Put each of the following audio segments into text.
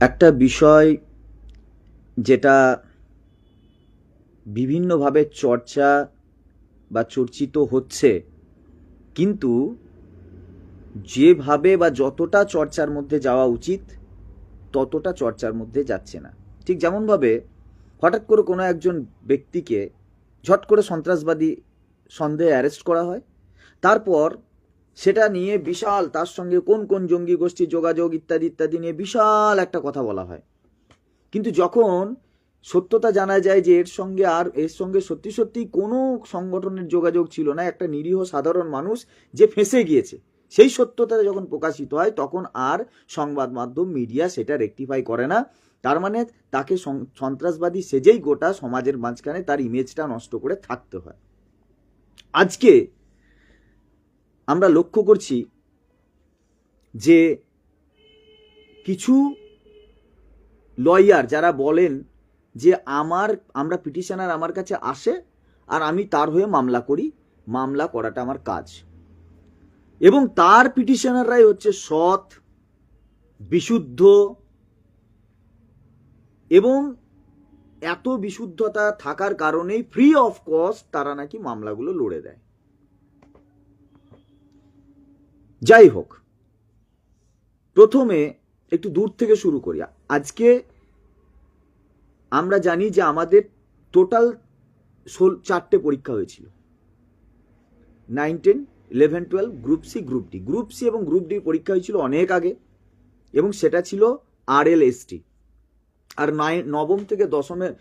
একটা বিষয় যেটা বিভিন্নভাবে চর্চা বা চর্চিত হচ্ছে, কিন্তু যেভাবে বা যতটা চর্চার মধ্যে যাওয়া উচিত, ততটা চর্চার মধ্যে যাচ্ছে না। ঠিক যেমনভাবে হঠাৎ করে কোনো একজন ব্যক্তিকে ঝট করে সন্ত্রাসবাদী সন্দেহে অ্যারেস্ট করা হয়, তারপর সেটা নিয়ে বিশাল, তার সঙ্গে কোন কোন জঙ্গি গোষ্ঠীর যোগাযোগ ইত্যাদি ইত্যাদি নিয়ে বিশাল একটা কথা বলা হয়। কিন্তু যখন সত্যতা জানা যায় যে এর সঙ্গে আর, এর সঙ্গে সত্যি সত্যি কোনো সংগঠনের যোগাযোগ ছিল না, একটা নিরীহ সাধারণ মানুষ যে ফেঁসে গিয়েছে, সেই সত্যতা যখন প্রকাশিত হয়, তখন আর সংবাদ মাধ্যম, মিডিয়া সেটা রেকটিফাই করে না। তার মানে তাকে সন্ত্রাসবাদী সেজেই গোটা সমাজের মাঝখানে তার ইমেজটা নষ্ট করে থাকতে হয়। আজকে আমরা লক্ষ্য করছি যে কিছু লয়ার যারা বলেন যে আমার, আমরা পিটিশনার আমার কাছে আসে আর আমি তার হয়ে মামলা করি, মামলা করাটা আমার কাজ। এবং তার পিটিশনাররাই হচ্ছে সৎ, বিশুদ্ধ এবং এত বিশুদ্ধতা থাকার কারণেই ফ্রি অফ কস্ট তারা নাকি মামলাগুলো লড়ে দেয়। যাই হোক প্রথমে একটু দূর থেকে শুরু করি। আজকে আমরা জানি যে আমাদের টোটাল ষোল, চারটে পরীক্ষা হয়েছিল। Nine ten eleven twelve group C group D group C এবং গ্রুপ ডি পরীক্ষা হয়েছিল অনেক আগে এবং সেটা ছিল আর এল এস টি আর নবম থেকে দশমের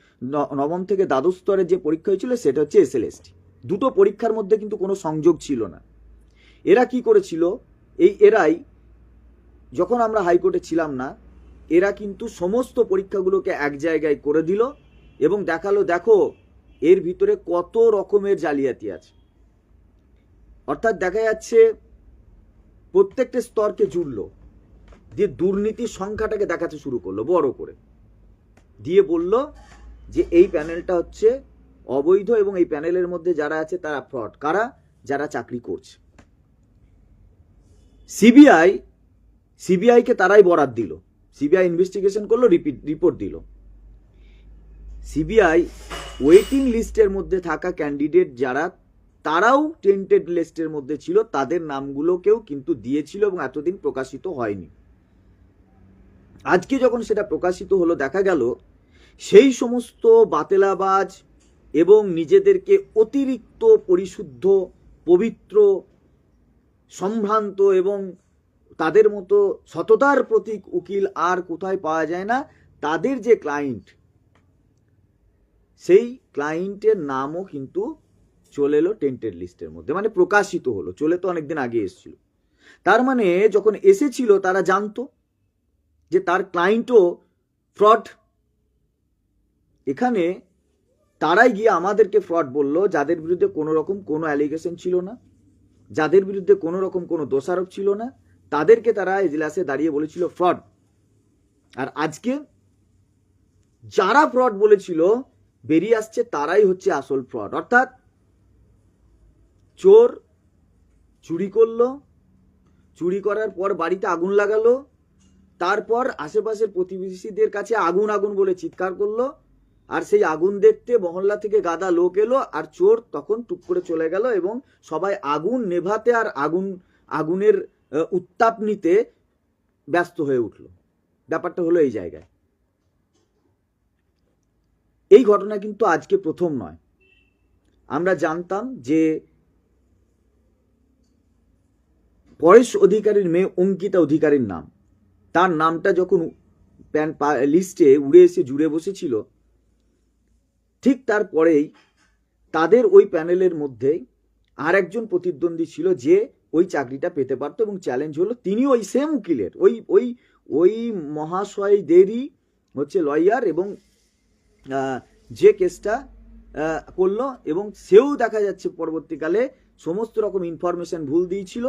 নবম থেকে দ্বাদশ স্তরের যে পরীক্ষা হয়েছিল সেটা হচ্ছে এস এল এস টি দুটো পরীক্ষার মধ্যে কিন্তু কোনো সংযোগ ছিল না। এরা কি করেছিল? এই এরাই, যখন আমরা হাইকোর্টে ছিলাম না, এরা কিন্তু সমস্ত পরীক্ষাগুলোকে এক জায়গায় করে দিল এবং দেখাল, দেখো, এর ভিতরে কত রকমের জালিয়াতি আছে। অর্থাৎ দেখা যাচ্ছে, প্রত্যেকটা স্তরকে জুড়লো, দিয়ে দুর্নীতির সংখ্যাটাকে দেখাতে শুরু করল, বড় করে। দিয়ে বলল যে, এই প্যানেলটা হচ্ছে অবৈধ এবং এই প্যানেলের মধ্যে যারা আছে তারা ফ্রড। কারা? যারা চাকরি করছে। সিবিআই সিবিআইকে তারাই বরাদ দিল। সিবিআই ইনভেস্টিগেশন করল রিপোর্ট দিল। সিবিআই ওয়েটিং লিস্টের মধ্যে থাকা ক্যান্ডিডেট যারা, তারাও টেন্টেড লিস্টের মধ্যে ছিল, তাদের নামগুলোকেও কিন্তু দিয়েছিল এবং এতদিন প্রকাশিত হয়নি। আজকে যখন সেটা প্রকাশিত হলো, দেখা গেল, সেই সমস্ত বাতেলাবাজ এবং নিজেদেরকে অতিরিক্ত পরিশুদ্ধ, পবিত্র সম্ভ্রান্ত এবং তাদের মতো সততার প্রতীক উকিল আর কোথায় পাওয়া যায় না, তাদের যে ক্লায়েন্ট সেই ক্লায়েন্টের নামও কিন্তু চলে এলো টেন্টেড লিস্টের মধ্যে মানে প্রকাশিত হলো, চলে তো অনেকদিন আগে এসেছিল। তার মানে যখন এসেছিল, তারা জানতো যে তার ক্লায়েন্টও ফ্রড এখানে তারাই গিয়ে আমাদেরকে ফ্রড বলল, যাদের বিরুদ্ধে কোনো রকম কোনো অ্যালিগেশন ছিল না। যাদের বিরুদ্ধে কোনো রকম কোনো দোষারোপ ছিল না, তাদেরকে তারা এজলাসে দাঁড়িয়ে বলেছিল ফ্রড। আর আজকে যারা ফ্রড বলেছিল, বেরিয়ে আসছে তারাই হচ্ছে আসল ফ্রড। অর্থাৎ চোর চুরি করল, চুরি করার পর বাড়িতে আগুন লাগালো, তারপর আশেপাশের প্রতিবেশীদের কাছে আগুন আগুন বলে চিৎকার করল আর সেই আগুন দেখতে মহল্লা থেকে গাদা লোক এলো, আর চোর তখন টুক করে চলে গেল এবং সবাই আগুন নেভাতে আর আগুন, আগুনের উত্তাপ নিতে ব্যস্ত হয়ে উঠল। ব্যাপারটা হলো এই জায়গায়। এই ঘটনা কিন্তু আজকে প্রথম নয়। আমরা জানতাম যে পরেশ অধিকারীর মেয়ে অঙ্কিতা অধিকারীর নাম। তার নামটা যখন প্যান লিস্টে উড়ে এসে জুড়ে বসেছিল ঠিক তারপরেই তাদের ওই প্যানেলের মধ্যে আর একজন প্রতিদ্বন্দ্বী ছিল যে ওই চাকরিটা পেতে পারতো এবং চ্যালেঞ্জ হলো। তিনি ওই সেম উকিলের, ওই ওই ওই মহাশয়দেরই হচ্ছে লয়ার এবং যে কেসটা করল এবং সেও দেখা যাচ্ছে পরবর্তীকালে সমস্ত রকম ইনফরমেশন ভুল দিয়েছিল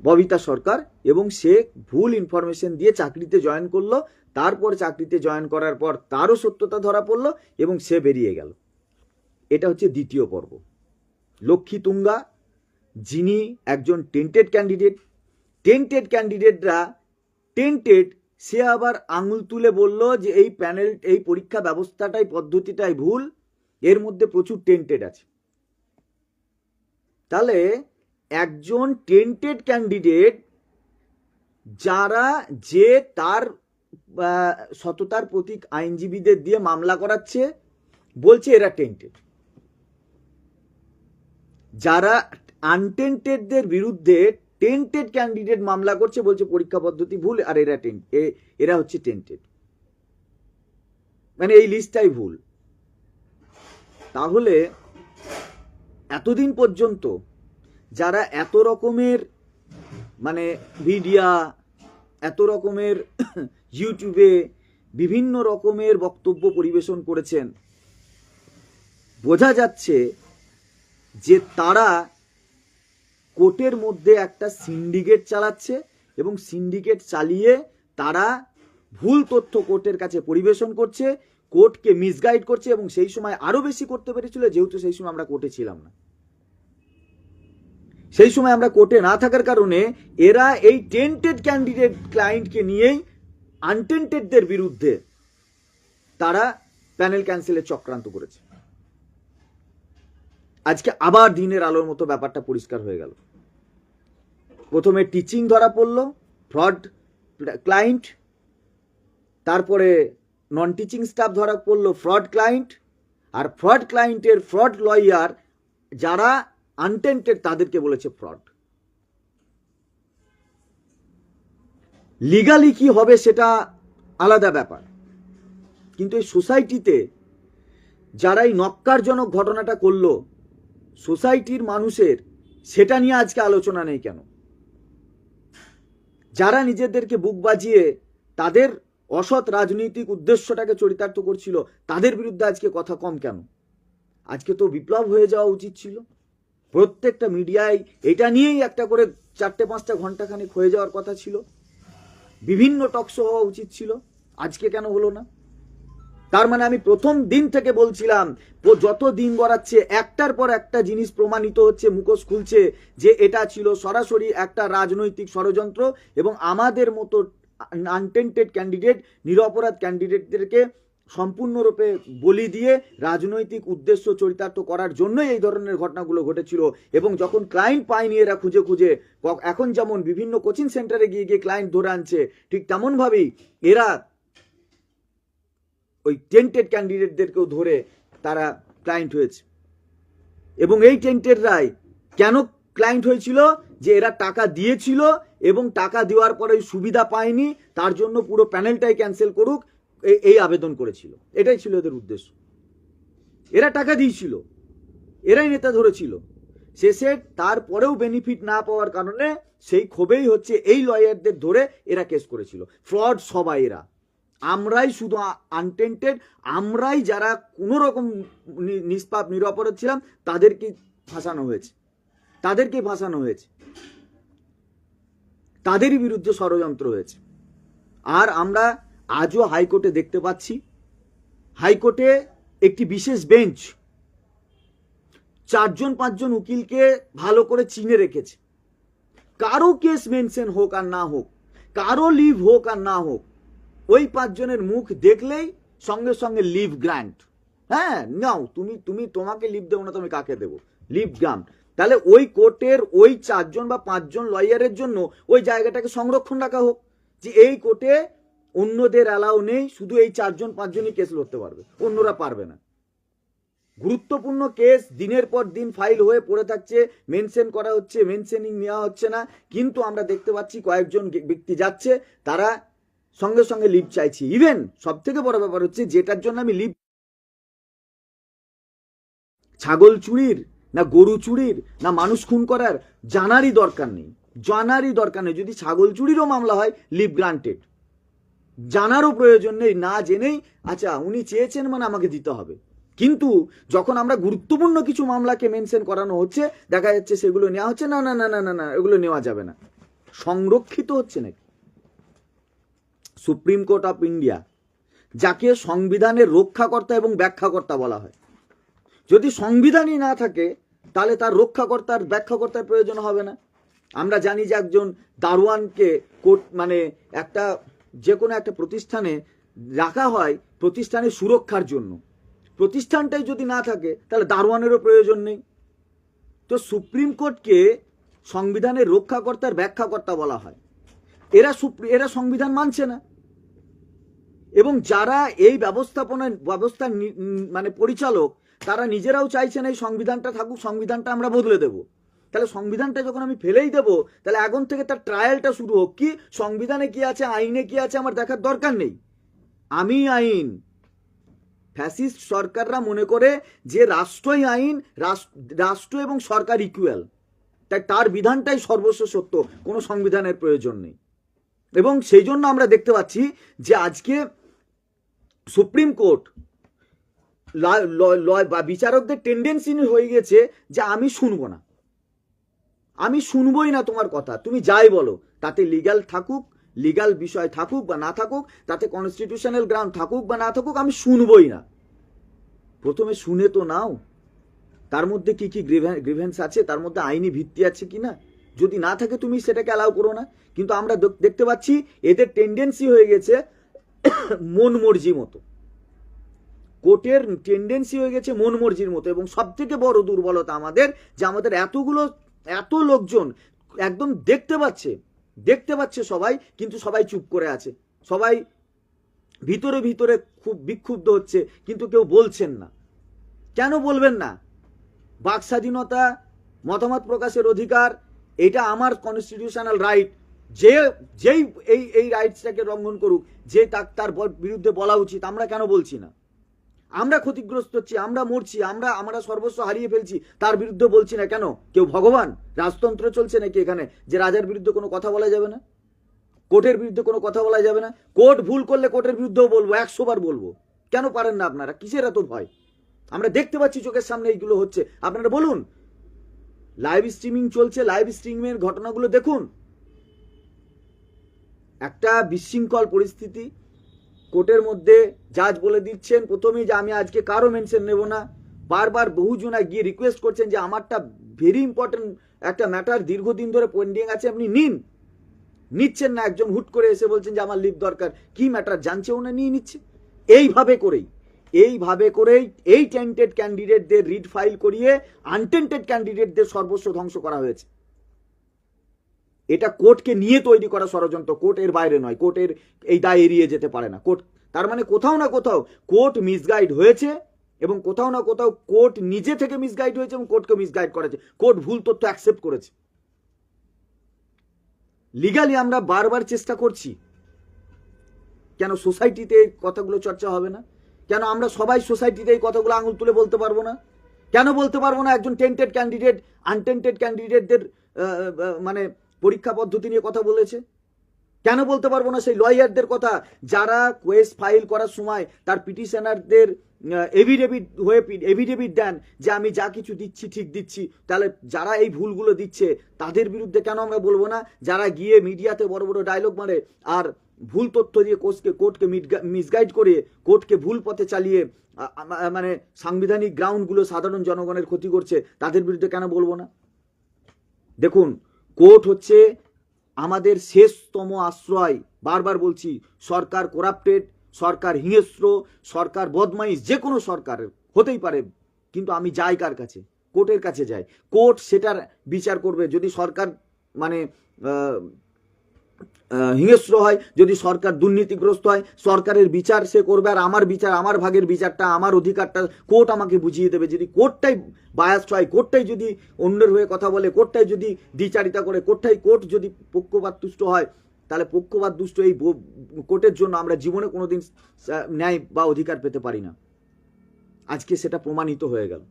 ববিতা সরকার এবং সে ভুল ইনফরমেশন দিয়ে চাকরিতে জয়েন করল। তারপর চাকরিতে জয়েন করার পর তারও সত্যতা ধরা পড়ল এবং সে বেরিয়ে গেল। এটা হচ্ছে দ্বিতীয় পর্ব। লক্ষ্মী তুঙ্গা, যিনি একজন টেন্টেড ক্যান্ডিডেট টেন্টেড ক্যান্ডিডেটরা টেন্টেড সে আবার আঙুল তুলে বলল যে এই প্যানেল এই পরীক্ষা ব্যবস্থাটাই, পদ্ধতিটাই ভুল, এর মধ্যে প্রচুর টেন্টেড আছে। তাহলে একজন টেন্টেড ক্যান্ডিডেট যারা যে তার সততার প্রতীক আইনজীবীদের দিয়ে মামলা করাচ্ছে, বলছে এরা টেন্টেড যারা আনটেন্টেডদের বিরুদ্ধে টেন্টেড ক্যান্ডিডেট মামলা করছে, বলছে পরীক্ষা পদ্ধতি ভুল, আর এরা টেন্ট এরা হচ্ছে টেন্টেড মানে এই লিস্টটাই ভুল। তাহলে এতদিন পর্যন্ত যারা এত রকমের মানে মিডিয়া এত রকমের ইউটিউবে বিভিন্ন রকমের বক্তব্য পরিবেশন করেছেন। বোঝা যাচ্ছে যে তারা কোর্টের মধ্যে একটা সিন্ডিকেট চালাচ্ছে এবং সিন্ডিকেট চালিয়ে তারা ভুল তথ্য কোর্টের কাছে পরিবেশন করছে, কোর্টকে মিসগাইড করছে এবং সেই সময় আরও বেশি করতে পেরেছিল, যেহেতু সেই সময় আমরা কোর্টে ছিলাম না। সেই সময় আমরা কোর্টে না থাকার কারণে এরা এই টেন্টেড ক্যান্ডিডেট ক্লায়েন্টকে নিয়েই আনটেন্টেডদের বিরুদ্ধে তারা প্যানেল ক্যান্সেলের চক্রান্ত করেছে। আজকে আবার দিনের আলোর মতো ব্যাপারটা পরিষ্কার হয়ে গেল। প্রথমে টিচিং ধরা পড়ল ফ্রড ক্লায়েন্ট তারপরে নন টিচিং স্টাফ ধরা পড়ল ফ্রড ক্লায়েন্ট আর ফ্রড ক্লায়েন্টের ফ্রড লয়ার যারা আনটেন্টেড তাদেরকে বলেছে ফ্রড লিগালি কি হবে সেটা আলাদা ব্যাপার। কিন্তু এই সোসাইটিতে যারা এই নক্কারজনক ঘটনাটা করল সোসাইটির মানুষের, সেটা নিয়ে আজকে আলোচনা নেই কেন? যারা নিজেদেরকে বুক বাজিয়ে তাদের অসৎ রাজনৈতিক উদ্দেশ্যটাকে চরিতার্থ করছিল, তাদের বিরুদ্ধে আজকে কথা কম কেন? আজকে তো বিপ্লব হয়ে যাওয়া উচিত ছিল। প্রত্যেকটা মিডিয়ায় এটা নিয়েই একটা করে চারটে পাঁচটা ঘন্টাখানেক হয়ে যাওয়ার কথা ছিল। বিভিন্ন টকশো হওয়া উচিত ছিল। আজকে কেন হলো না? তার মানে আমি প্রথম দিন থেকে বলছিলাম, ও যত দিন গড়াচ্ছে, একটার পর একটা জিনিস প্রমাণিত হচ্ছে, মুখোশ খুলছে যে এটা ছিল সরাসরি একটা রাজনৈতিক ষড়যন্ত্র এবং আমাদের মতো আনটেন্টেড ক্যান্ডিডেট নিরপরাধ ক্যান্ডিডেটদেরকে সম্পূর্ণরূপে বলি দিয়ে রাজনৈতিক উদ্দেশ্য চরিতার্থ করার জন্যই এই ধরনের ঘটনাগুলো ঘটেছিল এবং যখন ক্লায়েন্ট পায়নি এরা খুঁজে খুঁজে এখন যেমন বিভিন্ন কোচিং সেন্টারে গিয়ে গিয়ে ক্লায়েন্ট ধরে আনছে, ঠিক তেমনভাবেই এরা ওই টেন্টেড ক্যান্ডিডেটদেরকেও ধরে তারা ক্লায়েন্ট হয়েছে। এবং এই টেন্টেড রায় কেন ক্লায়েন্ট হয়েছিল? যে এরা টাকা দিয়েছিল এবং টাকা দেওয়ার পরে সুবিধা পায়নি, তার জন্য পুরো প্যানেলটাই ক্যান্সেল করুক এই- আবেদন করেছিল। এটাই ছিল এদের উদ্দেশ্য। এরা টাকা দিয়েছিল। এরাই নেতা ধরেছিল। শেষে তারপরেও বেনিফিট না পাওয়ার কারণে সেই ক্ষোভেই হচ্ছে এই লয়ারদের ধরে এরা কেস করেছিল। ফ্রড সবাই এরা। আমরাই শুধু আনটেন্টেড আমরাই যারা কোনো রকম নিষ্পাপ, নিরপরাধ ছিলাম তাদেরকে ফাঁসানো হয়েছে। তাদেরকে ফাঁসানো হয়েছে। তাদেরই বিরুদ্ধে ষড়যন্ত্র হয়েছে। আর আমরা আজও হাইকোর্টে দেখতে পাচ্ছি। হাইকোর্টে একটি বিশেষ বেঞ্চ। চারজন, পাঁচজন উকিলকে ভালো করে চিনে রেখেছে। কারও কেস মেনশন হোক আর না হোক, কারও লিভ হোক আর না হোক, ওই পাঁচজনের মুখ দেখলেই সঙ্গে সঙ্গে লিভ গ্রান্ট। হ্যাঁ নাও, তুমি তুমি তোমাকে লিভ দেবো না তুমি কাকে দেবো? Leave grant. তাহলে ওই কোর্টের ওই চারজন বা পাঁচজন লয়ারের জন্য ওই জায়গাটাকে সংরক্ষণ রাখা হোক। যে এই কোর্টে অন্যদের অ্যালাউ নেই, শুধু এই চারজন, পাঁচজনই কেস লড়তে পারবে। অন্যরা পারবে না। গুরুত্বপূর্ণ কেস দিনের পর দিন ফাইল হয়ে পড়ে থাকছে মেনশন করা হচ্ছে মেনশনিং নেওয়া হচ্ছে না। কিন্তু আমরা দেখতে পাচ্ছি কয়েকজন ব্যক্তি যাচ্ছে, তারা সঙ্গে সঙ্গে লিভ চাইছি। ইভেন সব থেকে বড় ব্যাপার হচ্ছে, যেটার জন্য আমি লিভ ছাগল চুরির, না গরু চুরির, না মানুষ খুন করার জানারই দরকার নেই। জানারই দরকার নেই। যদি ছাগল চুরিরও মামলা হয় লিভ গ্রান্টেড জানারও প্রয়োজন নেই, না জেনেই আচ্ছা উনি চেয়েছেন মানে আমাকে দিতে হবে। কিন্তু যখন আমরা গুরুত্বপূর্ণ কিছু মামলাকে মেনশন করানো হচ্ছে, দেখা যাচ্ছে সেগুলো নেওয়া হচ্ছে, না না না না না না, এগুলো নেওয়া যাবে না। সংরক্ষিত হচ্ছে নাকি? সুপ্রিম কোর্ট অফ ইন্ডিয়া যাকে সংবিধানের রক্ষাকর্তা এবং ব্যাখ্যাকর্তা বলা হয়। যদি সংবিধানই না থাকে, তাহলে তার রক্ষাকর্তার, ব্যাখ্যাকর্তার প্রয়োজন হবে না। আমরা জানি যে একজন দারোয়ানকে কোর্ট মানে একটা যে কোনো একটা প্রতিষ্ঠানে রাখা হয় প্রতিষ্ঠানের সুরক্ষার জন্য। প্রতিষ্ঠানটাই যদি না থাকে, তাহলে দারোয়ানেরও প্রয়োজন নেই। তো সুপ্রিম কোর্টকে সংবিধানের রক্ষাকর্তার ব্যাখ্যাকর্তা বলা হয়। এরা এরা সংবিধান মানছে না। এবং যারা এই ব্যবস্থাপনা ব্যবস্থা মানে পরিচালক, তারা নিজেরাও চাইছেন এই সংবিধানটা থাকুক, সংবিধানটা আমরা বদলে দেব। তাহলে সংবিধানটা যখন আমি ফেলেই দেব, তাহলে এখন থেকে তার ট্রায়ালটা শুরু হোক। কি? সংবিধানে কি আছে, আইনে কি আছে আমার দেখার দরকার নেই। আমি আইন, ফ্যাসিস্ট সরকাররা মনে করে যে রাষ্ট্রই আইন রাষ্ট্র এবং সরকার ইকুয়াল তাই তার বিধানটাই সর্বস্ব সত্য, কোনো সংবিধানের প্রয়োজন নেই। এবং সেই জন্য আমরা দেখতে পাচ্ছি যে আজকে সুপ্রিম কোর্ট বিচারকদের টেন্ডেন্সি হয়ে গেছে যে আমি শুনব না। আমি শুনবই না তোমার কথা। তুমি যাই বলো, তাতে লিগ্যাল থাকুক লিগাল বিষয় থাকুক বা না থাকুক, তাতে কনস্টিটিউশনাল গ্রাউন্ড থাকুক বা না থাকুক, আমি শুনবই না। প্রথমে শুনে তো নাও। তার মধ্যে কি কি গ্রিভেন্স আছে? তার মধ্যে আইনি ভিত্তি আছে কি না? যদি না থাকে তুমি সেটাকে অ্যালাউ করো না। কিন্তু আমরা দেখ- দেখতে পাচ্ছি এদের টেন্ডেন্সি হয়ে গেছে মন মর্জি মতো। কোর্টের টেন্ডেন্সি হয়ে গেছে মন মর্জির মতো এবং সব থেকে বড় দুর্বলতা আমাদের যে আমাদের এতগুলো এত লোকজন একদম দেখতে পাচ্ছে দেখতে পাচ্ছে সবাই, কিন্তু সবাই চুপ করে আছে। সবাই ভিতরে ভিতরে খুব বিক্ষুব্ধ হচ্ছে, কিন্তু কেউ বলছেন না। কেন বলবেন না? বাক স্বাধীনতা, মতামত প্রকাশের অধিকার, এটা আমার কনস্টিটিউশনাল রাইট যে, যেই, এই এই রাইটসটাকে লঙ্ঘন করুক, যে তার বিরুদ্ধে বলা উচিত, আমরা কেন বলছি না? আমরা ক্ষতিগ্রস্ত হচ্ছি, আমরা মরছি, আমরা আমরা সর্বস্ব হারিয়ে ফেলছি, তার বিরুদ্ধে বলছি না কেন? কেউ ভগবান? রাজতন্ত্র চলছে নাকি এখানে? যে রাজার বিরুদ্ধে কোনো কথা বলা যাবে না? কোর্টের বিরুদ্ধে কোনো কথা বলা যাবে না? কোর্ট ভুল করলে কোর্টের বিরুদ্ধেও বলব, একশো বার বলব। কেন পারেন না আপনারা? কিসের এত ভয়? আমরা দেখতে পাচ্ছি চোখের সামনে এইগুলো হচ্ছে। আপনারা বলুন লাইভ স্ট্রিমিং চলছে লাইভ স্ট্রিমিংয়ের ঘটনাগুলো দেখুন। একটা বিশৃঙ্খল পরিস্থিতি কোর্টের মধ্যে জাজ বলে দিচ্ছেন, প্রথমেই যে আমি আজকে কারও মেনশন নেব না। বারবার বহুজনা গিয়ে রিকোয়েস্ট করছেন যে, আমারটা ভেরি ইম্পর্টেন্ট একটা ম্যাটার দীর্ঘদিন ধরে পেন্ডিং আছে, আপনি নিন। নিচ্ছেন না, একজন হুট করে এসে বলছেন যে, আমার লিভ দরকার। কি ম্যাটার জানছেও না নিয়ে নিচ্ছে। এইভাবে করেই এইভাবে করেই এই টেন্টেড ক্যান্ডিডেটদের রিড ফাইল করিয়ে আনটেন্টেড ক্যান্ডিডেটদের সর্বস্ব ধ্বংস করা হয়েছে। এটা কোর্টকে নিয়ে তৈরি করা ষড়যন্ত্র, কোর্ট এর বাইরে নয় কোর্টের এই দায় এড়িয়ে যেতে পারে না। কোর্ট, তার মানে কোথাও না কোথাও কোর্ট মিসগাইড হয়েছে এবং কোথাও না কোথাও কোর্ট নিজে থেকে মিসগাইড হয়েছে এবং কোর্টকে মিসগাইড করেছে। কোর্ট ভুল তথ্য অ্যাকসেপ্ট করেছে। লিগালি আমরা বারবার চেষ্টা করছি। কেন সোসাইটিতে কথাগুলো চর্চা হবে না? কেন আমরা সবাই সোসাইটিতে এই কথাগুলো আঙুল তুলে বলতে পারব না? কেন বলতে পারব না একজন টেন্টেড ক্যান্ডিডেট আনটেন্টেড ক্যান্ডিডেটদের মানে পরীক্ষা পদ্ধতি নিয়ে কথা বলেছে। কেন বলতে পারব না সেই লয়ারদের কথা? যারা কোয়েস ফাইল করার সময় তার পিটিশনারদের এভিডেভিট হয়ে এভিডেভিট দেন যে আমি যা কিছু দিচ্ছি ঠিক দিচ্ছি, তাহলে যারা এই ভুলগুলো দিচ্ছে, তাদের বিরুদ্ধে কেন আমরা বলব না? যারা গিয়ে মিডিয়াতে বড় বড় ডায়লগ মারে আর ভুল তথ্য দিয়ে কোর্টকে কোর্টকে মিসগাইড করে কোর্টকে ভুল পথে চালিয়ে মানে সাংবিধানিক গ্রাউন্ডগুলো সাধারণ জনগণের ক্ষতি করছে, তাদের বিরুদ্ধে কেন বলব না? দেখুন কোর্ট হচ্ছে আমাদের শেষতম আশ্রয়। বারবার বলছি, সরকার করাপ্টেড সরকার হিংস্র, সরকার বদমাইশ, যে কোনো সরকার, হতেই পারে, কিন্তু আমি যাই কার কাছে? কোর্টের কাছে যাই। কোর্ট সেটার বিচার করবে। যদি সরকার মানে হিংস্র হয়, যদি সরকার দুর্নীতিগ্রস্ত হয়, সরকারের বিচার সে করবে আর আমার বিচার, আমার ভাগের বিচারটা, আমার অধিকারটা কোর্ট আমাকে বুঝিয়ে দেবে। যদি কোর্টটাই বায়াস্ট হয়, কোর্টটাই যদি অন্যের হয়ে কথা বলে, কোর্টটাই যদি দ্বিচারিতা করে, কোর্টটাই কোর্ট যদি পক্ষপাত তুষ্ট হয়, তাহলে পক্ষপাত দুষ্ট এই কোর্টের জন্য আমরা জীবনে কোনোদিন ন্যায় বা অধিকার পেতে পারি না। আজকে সেটা প্রমাণিত হয়ে গেল।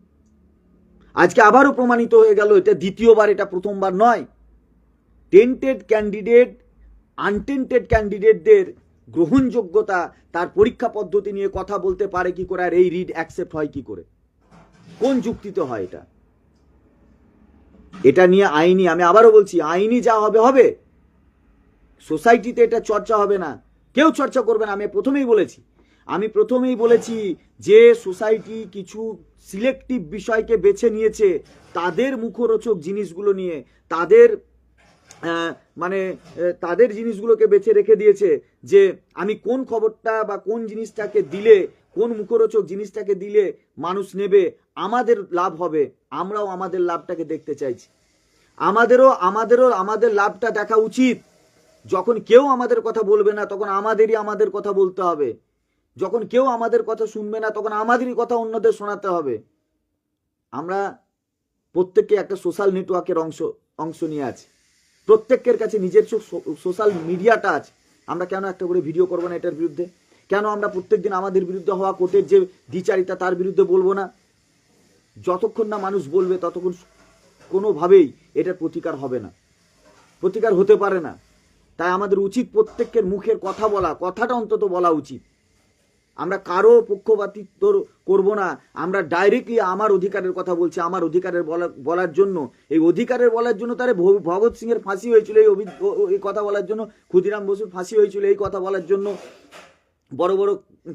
আজকে আবারও প্রমাণিত হয়ে গেল, এটা দ্বিতীয়বার, এটা প্রথমবার নয়। টেন্টেড ক্যান্ডিডেট আনটেন্টেড ক্যান্ডিডেটদের গ্রহণযোগ্যতা তার পরীক্ষা পদ্ধতি নিয়ে কথা বলতে পারে কি করে, আর এই রিড অ্যাকসেপ্ট হয় কি করে? কোন যুক্তিতে হয় এটা? এটা নিয়ে আইনি, আমি আবারও বলছি, আইনি যা হবে হবে। সোসাইটিতে এটা চর্চা হবে না। কেউ চর্চা করবে না, আমি প্রথমেই বলেছি। আমি প্রথমেই বলেছি যে সোসাইটি কিছু সিলেক্টিভ বিষয়কে বেছে নিয়েছে, তাদের মুখরোচক জিনিসগুলো নিয়ে, তাদের মানে তাদের জিনিসগুলোকে বেছে রেখে দিয়েছে যে আমি কোন খবরটা বা কোন জিনিসটাকে দিলে, কোন মুখরোচক জিনিসটাকে দিলে মানুষ নেবে, আমাদের লাভ হবে, আমরাও আমাদের লাভটাকে দেখতে চাইছি। আমাদেরও আমাদেরও, আমাদের লাভটা দেখা উচিত। যখন কেউ আমাদের কথা বলবে না, তখন আমাদেরই আমাদের কথা বলতে হবে। যখন কেউ আমাদের কথা শুনবে না, তখন আমাদেরই কথা অন্যদের শোনাতে হবে। আমরা প্রত্যেককে একটা সোশ্যাল নেটওয়ার্কের অংশ অংশ নিয়ে আছি। প্রত্যেকের কাছে নিজের সোশ্যাল মিডিয়াটা আছে। আমরা কেন একটা করে ভিডিও করব না এটার বিরুদ্ধে? কেন আমরা প্রত্যেকদিন আমাদের বিরুদ্ধে হওয়া কোর্টের যে দ্বিচারিতা তার বিরুদ্ধে বলব না? যতক্ষণ না মানুষ বলবে, ততক্ষণ কোনোভাবেই এটার প্রতিকার হবে না। প্রতিকার হতে পারে না। তাই আমাদের উচিত প্রত্যেকের মুখের কথা বলা, কথাটা অন্তত বলা উচিত। আমরা কারও পক্ষপাতিত্ব করব না। আমরা ডাইরেক্টলি আমার অধিকারের কথা বলছি, আমার অধিকারের বলা বলার জন্য। এই অধিকারের বলার জন্য তারে ভগৎ সিং এর ফাঁসি হয়েছিল এই এই কথা বলার জন্য। ক্ষুদিরাম বসুর ফাঁসি হয়েছিল এই কথা বলার জন্য। বড় বড়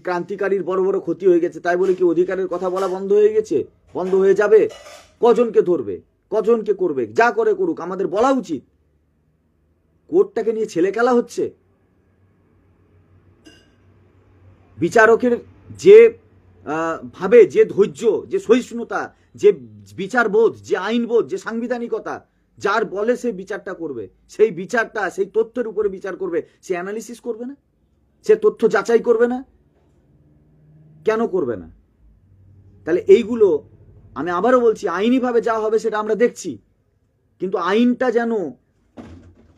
ক্রান্তিকারীর বড় বড় ক্ষতি হয়ে গেছে, তাই বলে কি অধিকারের কথা বলা বন্ধ হয়ে গেছে? বন্ধ হয়ে যাবে? কজনকে ধরবে? কজনকে করবে? যা করে করুক, আমাদের বলা উচিত। কোর্টটাকে নিয়ে ছেলে খেলা হচ্ছে। বিচারকের যে ভাবে, যে ধৈর্য, যে সহিষ্ণুতা, যে বিচারবোধ যে আইনবোধ যে সাংবিধানিকতা, যার বলে সে বিচারটা করবে, সেই বিচারটা, সেই তথ্যের উপরে বিচার করবে, সে অ্যানালিসিস করবে না? সে তথ্য যাচাই করবে না? কেন করবে না? তাহলে এইগুলো আমি আবারও বলছি, আইনিভাবে যা হবে সেটা আমরা দেখছি। কিন্তু আইনটা যেন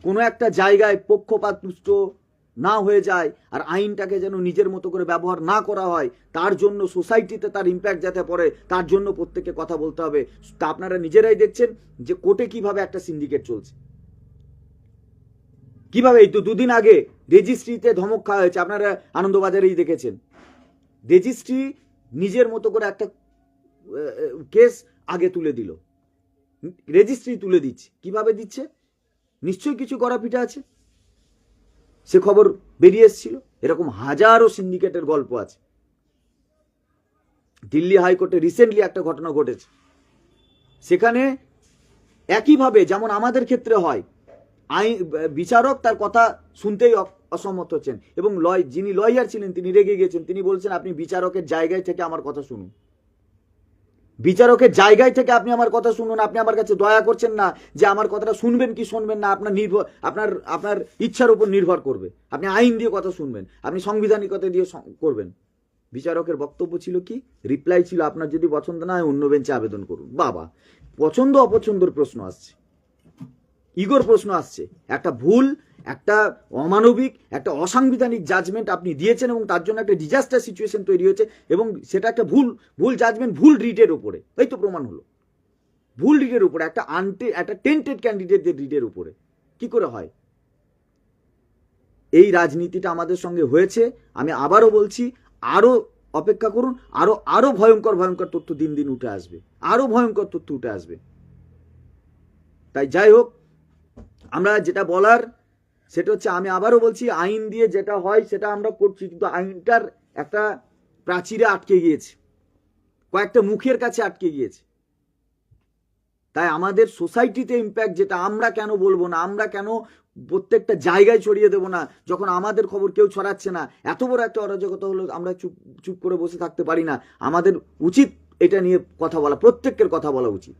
কোনো একটা জায়গায় পক্ষপাতদুষ্ট না হয়ে যায় আর আইনটাকে যেন নিজের মতো করে ব্যবহার না করা হয়, তার জন্য সোসাইটিতে তার ইম্প্যাক্ট যাতে পড়ে, তার জন্য প্রত্যেককে কথা বলতে হবে। তা আপনারা নিজেরাই দেখছেন যে কোর্টে কীভাবে একটা সিন্ডিকেট চলছে। কীভাবে এই তো দুদিন আগে রেজিস্ট্রিতে ধমক খাওয়া হয়েছে, আপনারা আনন্দবাজারেই দেখেছেন। রেজিস্ট্রি নিজের মতো করে একটা কেস আগে তুলে দিল। রেজিস্ট্রি তুলে দিচ্ছে। কীভাবে দিচ্ছে? নিশ্চয়ই কিছু গড়াপিঠা আছে। সে খবর বেরিয়ে এসেছিল। এরকম হাজারো সিন্ডিকেটের গল্প আছে। দিল্লি হাইকোর্টে রিসেন্টলি একটা ঘটনা ঘটেছে। সেখানে একইভাবে যেমন আমাদের ক্ষেত্রে হয় আইন বিচারক তার কথা শুনতেই অসম্মত হচ্ছেন এবং লয়, যিনি লয়ার ছিলেন তিনি রেগে গিয়েছেন তিনি বলছেন, আপনি বিচারকের জায়গায় থেকে আমার কথা শুনুন। বিচারকের জায়গায় থেকে আপনি আমার কথা শুনুন, আপনি আমার কাছে দয়া করছেন না যে আমার কথাটা শুনবেন কি শুনবেন না, আপনার নির্ভর আপনার আপনার ইচ্ছার উপর নির্ভর করবে। আপনি আইন দিয়ে কথা শুনবেন, আপনি সাংবিধানিকতা দিয়ে করবেন। বিচারকের বক্তব্য ছিল কি? রিপ্লাই ছিল, আপনার যদি পছন্দ না হয়, অন্য বেঞ্চে আবেদন করুন। বাবা পছন্দ অপছন্দর প্রশ্ন আসছে। ইগোর প্রশ্ন আসছে। একটা ভুল একটা অমানবিক, একটা অসাংবিধানিক জাজমেন্ট আপনি দিয়েছেন এবং তার জন্য একটা ডিজাস্টার সিচুয়েশন তৈরি হয়েছে এবং সেটা একটা ভুল ভুল জাজমেন্ট ভুল রিডের উপরে। এই তো প্রমাণ হলো। ভুল রিডের উপরে, একটা আনটে একটা টেন্টেড ক্যান্ডিডেটদের রিডের উপরে। কি করে হয়? এই রাজনীতিটা আমাদের সঙ্গে হয়েছে। আমি আবারও বলছি আরও অপেক্ষা করুন আরও আরও ভয়ঙ্কর ভয়ঙ্কর তথ্য দিন দিন উঠে আসবে। আরও ভয়ঙ্কর তথ্য উঠে আসবে। তাই যাই হোক, আমরা যেটা বলার সেটা হচ্ছে আমি আবারও বলছি, আইন দিয়ে যেটা হয় সেটা আমরা করছি, কিন্তু আইনটার একটা প্রাচীরে আটকে গিয়েছে। কয়েকটা মুখের কাছে আটকে গিয়েছে। তাই আমাদের সোসাইটিতে ইম্প্যাক্ট যেটা, আমরা কেন বলব না? আমরা কেন প্রত্যেকটা জায়গায় ছড়িয়ে দেবো না? যখন আমাদের খবর কেউ ছড়াচ্ছে না, এত বড় একটা অরাজকতা হলো, আমরা চুপ চুপ করে বসে থাকতে পারি না। আমাদের উচিত এটা নিয়ে কথা বলা প্রত্যেকের কথা বলা উচিত।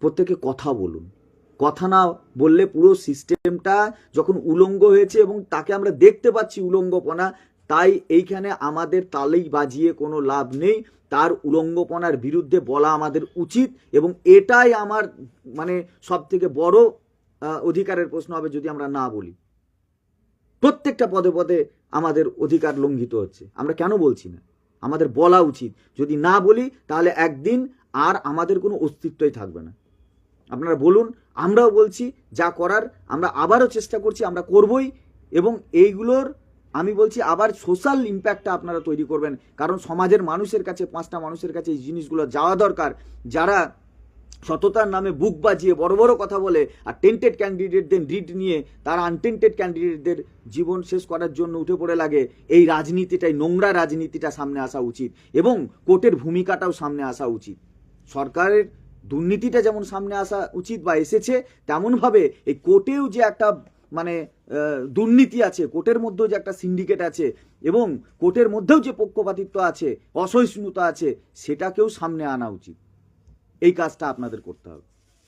প্রত্যেকে কথা বলুন। কথা না বললে পুরো সিস্টেমটা যখন উলঙ্গ হয়েছে এবং তাকে আমরা দেখতে পাচ্ছি উলঙ্গপনা, তাই এইখানে আমাদের তালেই বাজিয়ে কোনো লাভ নেই। তার উলঙ্গপনার বিরুদ্ধে বলা আমাদের উচিত এবং এটাই আমার মানে সব থেকে বড় অধিকারের প্রশ্ন হবে যদি আমরা না বলি। প্রত্যেকটা পদে পদে আমাদের অধিকার লঙ্ঘিত হচ্ছে। আমরা কেন বলছি না? আমাদের বলা উচিত। যদি না বলি তাহলে একদিন আর আমাদের কোনো অস্তিত্বই থাকবে না। আপনারা বলুন আমরাও বলছি, যা করার আমরা আবারও চেষ্টা করছি, আমরা করবই এবং এইগুলোর, আমি বলছি, আবার সোশ্যাল ইম্প্যাক্টটা আপনারা তৈরি করবেন। কারণ সমাজের মানুষের কাছে, পাঁচটা মানুষের কাছে এই জিনিসগুলো যাওয়া দরকার। যারা সততার নামে বুক বাজিয়ে বড় বড় কথা বলে আর টেন্টেড ক্যান্ডিডেটদের রিড নিয়ে তারা আনটেন্টেড ক্যান্ডিডেটদের জীবন শেষ করার জন্য উঠে পড়ে লাগে, এই রাজনীতিটাই, নোংরা রাজনীতিটা সামনে আসা উচিত এবং কোর্টের ভূমিকাটাও সামনে আসা উচিত। সরকারের দুর্নীতিটা যেমন সামনে আসা উচিত বা এসেছে, তেমনভাবে এই কোর্টেও যে একটা মানে দুর্নীতি আছে, কোর্টের মধ্যেও যে একটা সিন্ডিকেট আছে এবং কোর্টের মধ্যেও যে পক্ষপাতিত্ব আছে, অসহিষ্ণুতা আছে, সেটাকেও সামনে আনা উচিত। এই কাজটা আপনাদের করতে হবে।